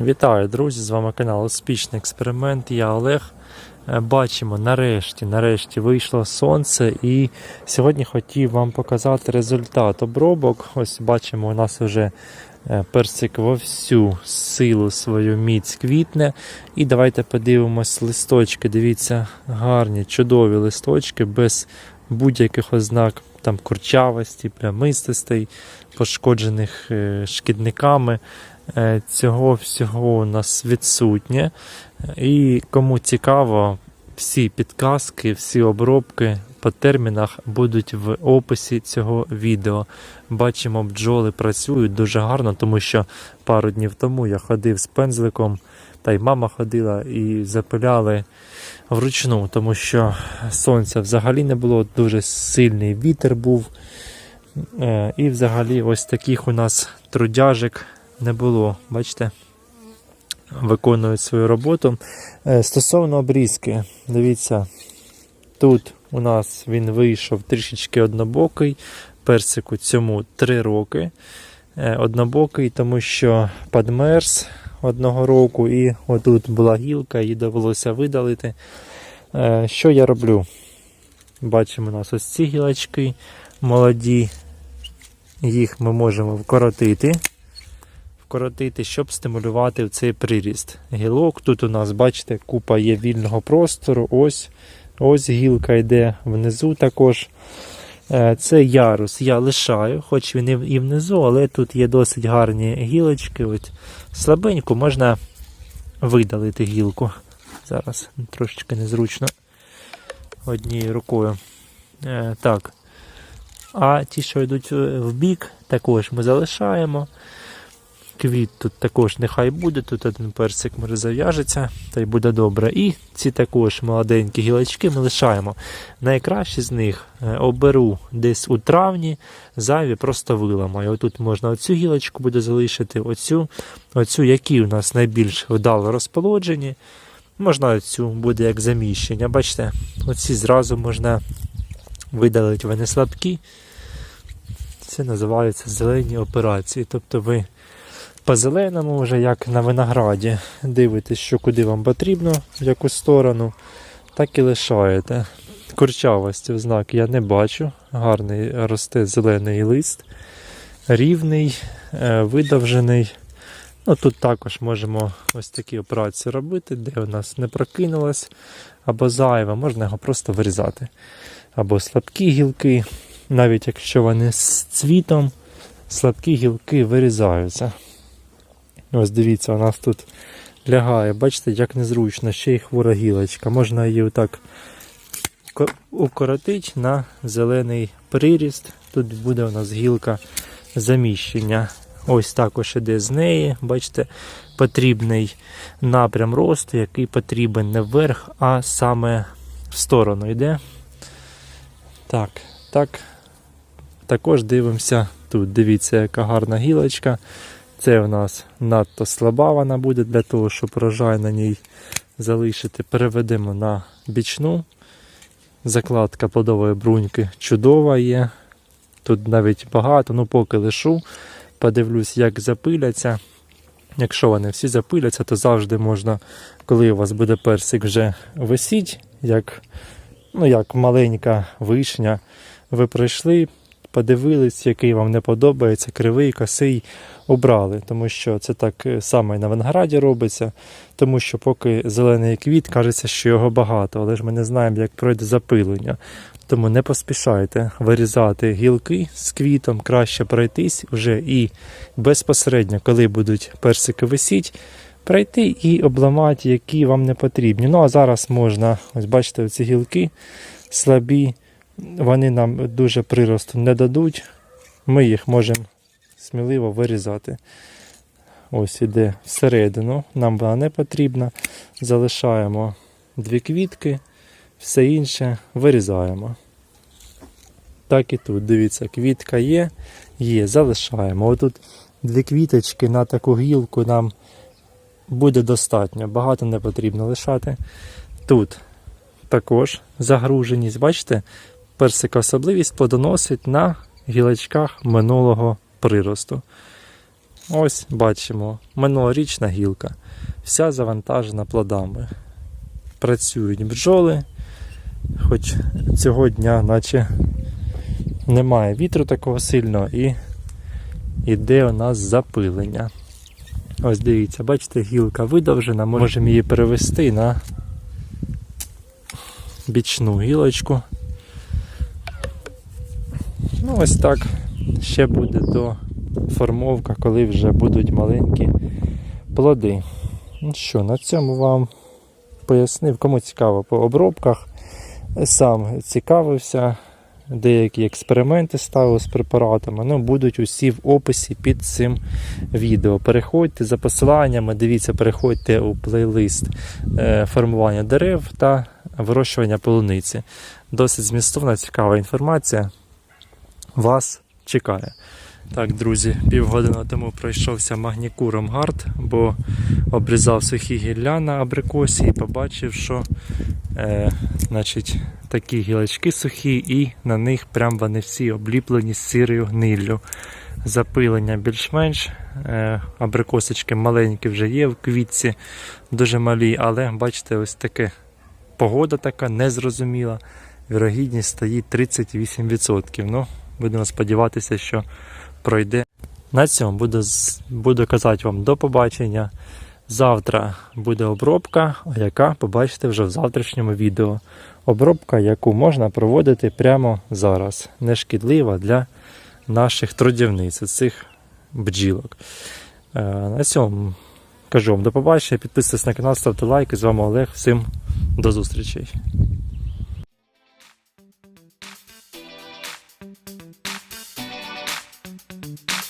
Вітаю, друзі! З вами канал Успішний експеримент. Я Олег. Е, Бачимо, нарешті, нарешті вийшло сонце, і сьогодні хотів вам показати результат обробок. Ось бачимо, у нас вже е, персик во всю силу свою міць квітне. І давайте подивимось листочки. Дивіться, гарні, чудові листочки без будь-яких ознак там курчавості, плямистостей, пошкоджених е, шкідниками. Е, Цього всього у нас відсутнє. І кому цікаво, всі підказки, всі обробки по термінах будуть в описі цього відео. Бачимо, бджоли працюють дуже гарно, тому що пару днів тому я ходив з пензликом, та й мама ходила і запиляли вручну, тому що сонця взагалі не було, дуже сильний вітер був. Е, І взагалі ось таких у нас трудяжок не було. Бачите? Виконують свою роботу. Е, Стосовно обрізки, дивіться, тут у нас він вийшов трішечки однобокий. Персику цьому 3 роки. Е, Однобокий, тому що подмерз одного року, і отут була гілка, її довелося видалити. Е, Що я роблю? Бачимо у нас ось ці гілочки молоді. Їх ми можемо вкоротити вкоротити, щоб стимулювати цей приріст. Гілок тут у нас, бачите, купа є вільного простору. Ось ось гілка йде внизу також. Е, Це ярус я лишаю, хоч він і внизу, але тут є досить гарні гілочки. От Слабеньку можна видалити гілку. Зараз трошечки незручно однією рукою. Е, Так. А ті, що йдуть е, в бік, також ми залишаємо. Квіт тут також нехай буде, тут один персик може зав'яжеться, та й буде добре. І ці також молоденькі гілочки ми лишаємо. Найкраще з них е, оберу десь у травні, зайві просто виламаю. Отут можна оцю гілочку буде залишити, оцю, оцю, які у нас найбільш вдало розположені. Можна оцю буде як заміщення. Бачите, оці зразу можна видалити, вони слабкі. Це називається зелені операції. Тобто ви по зеленому, вже як на винограді, дивитесь, що куди вам потрібно, в яку сторону, так і лишаєте. Курчавості ознак я не бачу. Гарний росте зелений лист, рівний, е, видовжений. Ну, Тут також можемо ось такі операції робити, де у нас не прокинулось або зайве, можна його просто вирізати. Або слабкі гілки, навіть якщо вони з цвітом, слабкі гілки вирізаються. Ось дивіться, у нас тут лягає. Бачите, як незручно, ще й хвора гілочка. Можна її отак укоротити на зелений приріст. Тут буде у нас гілка заміщення. Ось також іде з неї. Бачите, потрібний напрям росту, який потрібен не вверх, а саме в сторону йде. Так, так. Також дивимося тут. Дивіться, яка гарна гілочка. Це у нас надто слаба вона буде для того, щоб врожай на ній залишити. Переведемо на бічну. Закладка плодової бруньки чудова є. Тут навіть багато, ну поки лишу. Подивлюсь, як запиляться. Якщо вони всі запиляться, то завжди можна, коли у вас буде персик вже висіть, як, ну, як маленька вишня, ви прийшли, подивились, який вам не подобається, кривий, косий, обрали. Тому що це так само і на винограді робиться. Тому що поки зелений квіт, кажеться, що його багато, але ж ми не знаємо, як пройде запилення. Тому не поспішайте вирізати гілки з квітом, краще пройтись вже і безпосередньо, коли будуть персики висіть, пройти і обламати, які вам не потрібні. Ну а зараз можна, ось бачите, ці гілки слабі, вони нам дуже приросту не дадуть. Ми їх можемо сміливо вирізати. Ось іде всередину, нам вона не потрібна. Залишаємо дві квітки, все інше вирізаємо. Так і тут, дивіться, квітка є, є, залишаємо. Отут дві квіточки на таку гілку нам буде достатньо, багато не потрібно лишати. Тут також загруженість, бачите, персика особливість плодоносить на гілочках минулого приросту. Ось бачимо, минулорічна гілка, вся завантажена плодами. Працюють бджоли, хоч цього дня, наче немає вітру такого сильного і іде у нас запилення. Ось дивіться, бачите, гілка видовжена, можемо її перевести на бічну гілочку. Ну, ось так. Ще буде до формовка, коли вже будуть маленькі плоди. Ну що, на цьому вам пояснив, кому цікаво по обробках. Сам цікавився, деякі експерименти ставив з препаратами. Ну, будуть усі в описі під цим відео. Переходьте за посиланнями, дивіться, переходьте у плейлист е, формування дерев та вирощування полуниці. Досить змістовна, цікава інформація. Вас чекає. Так, друзі, півгодини тому пройшовся магнікуром гард, бо обрізав сухі гілля на абрикосі і побачив, що е, значить, такі гілочки сухі, і на них прям вони всі обліплені сірою гниллю. Запилення більш-менш. Е, абрикосочки маленькі вже є в квітці, дуже малі, але бачите, ось таке погода така незрозуміла. Вірогідність стоїть 38%. Ну, будемо сподіватися, що пройде. На цьому буду, буду казати вам до побачення. Завтра буде обробка, яка побачите вже в завтрашньому відео. Обробка, яку можна проводити прямо зараз. Не шкідлива для наших трудівниць, цих бджілок. Е, На цьому кажу вам до побачення. Підписуйтесь на канал, ставте лайки. З вами Олег. Всім до зустрічей. Thank